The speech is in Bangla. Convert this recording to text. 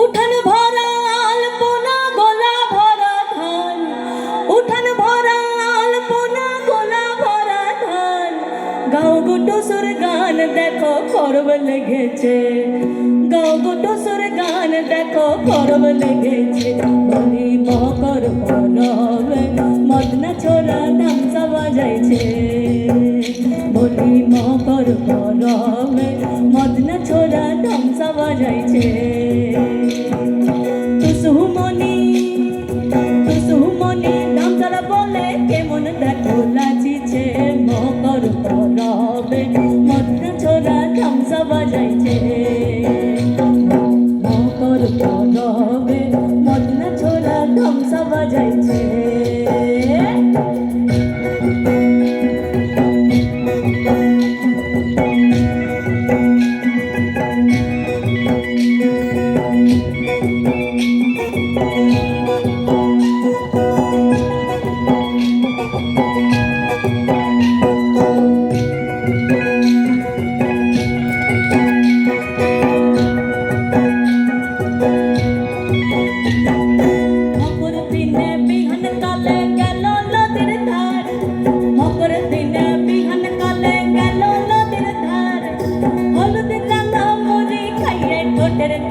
উঠান ভরা আলপনা গোলা ভরা ধান। উঠান ভরা আলপনা গোলা ভরা ধান। গাও গোটো সুর গান দেখো করব লেগেছে। গাও গোটো সুর গান দেখো করব লেগেছে। বলি মকর পরবে মদনা ছোরা ধামসা বাজাইছে বলি মকর পরবে মদনা ছোরা ধামসা বাজাইছে পরবে মদনা ছোরা ধামসা বাজাইছে মকর পরবে মদনা ছোরা ধামসা বাজাইছে